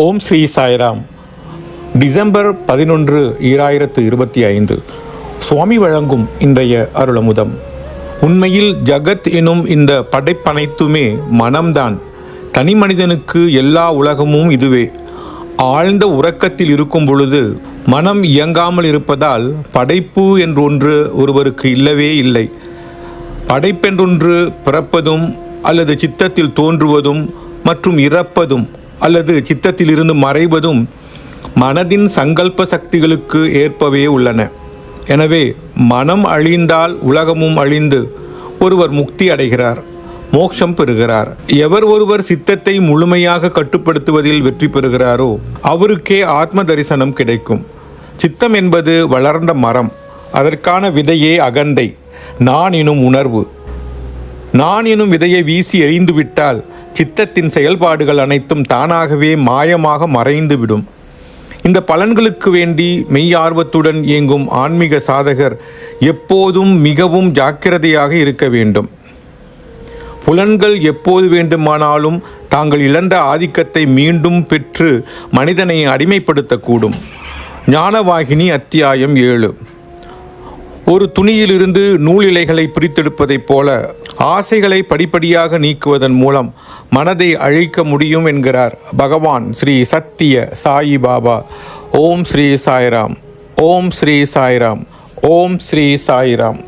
ஓம் Sri Sairam. December பதினொன்று ஈராயிரத்து இருபத்தி ஐந்து. சுவாமி வழங்கும் இன்றைய அருளமுதம். உண்மையில் ஜகத் எனும் இந்த படைப்பனைத்துமே மனம்தான். தனி மனிதனுக்கு எல்லா உலகமும் இதுவே. ஆழ்ந்த உறக்கத்தில் இருக்கும் பொழுது மனம் இயங்காமல் இருப்பதால் படைப்பு என்றொன்று ஒருவருக்கு இல்லவே இல்லை. படைப்பென்றொன்று பிறப்பதும் அல்லது சித்தத்தில் தோன்றுவதும் மற்றும் இறப்பதும் அல்லது சித்தத்திலிருந்து மறைவதும் மனதின் சங்கல்ப சக்திகளுக்கு ஏற்பவே உள்ளன. எனவே மனம் அழிந்தால் உலகமும் அழிந்து ஒருவர் முக்தி அடைகிறார் மோட்சம் பெறுகிறார். எவர் ஒருவர் சித்தத்தை முழுமையாக கட்டுப்படுத்துவதில் வெற்றி பெறுகிறாரோ அவருக்கே ஆத்ம தரிசனம் கிடைக்கும். சித்தம் என்பது வளர்ந்த மரம் அதற்கான விதையே அகந்தை. நான் எனும் உணர்வு. நான் எனும் விதையை வீசி எறிந்துவிட்டால் சித்தத்தின் செயல்பாடுகள் அனைத்தும் தானாகவே மாயமாக மறைந்துவிடும். இந்த பலன்களுக்கு வேண்டி மெய் ஆர்வத்துடன் இயங்கும் ஆன்மீக சாதகர் எப்போதும் மிகவும் ஜாக்கிரதையாக இருக்க வேண்டும். புலன்கள் எப்போது வேண்டுமானாலும் தாங்கள் இழந்த ஆதிக்கத்தை மீண்டும் பெற்று மனிதனை அடிமைப்படுத்தக்கூடும். ஞானவாகினி அத்தியாயம் ஏழு. ஒரு துணியிலிருந்து நூல் இலைகளை பிரித்தெடுப்பதைப் போல ஆசைகளை படிப்படியாக நீக்குவதன் மூலம் மனதை அழிக்க முடியும் என்கிறார் பகவான் ஸ்ரீ சத்திய சாயி பாபா. ஓம் ஸ்ரீ சாய்ராம். ஓம் ஸ்ரீ சாய்ராம். ஓம் ஸ்ரீ சாய்ராம்.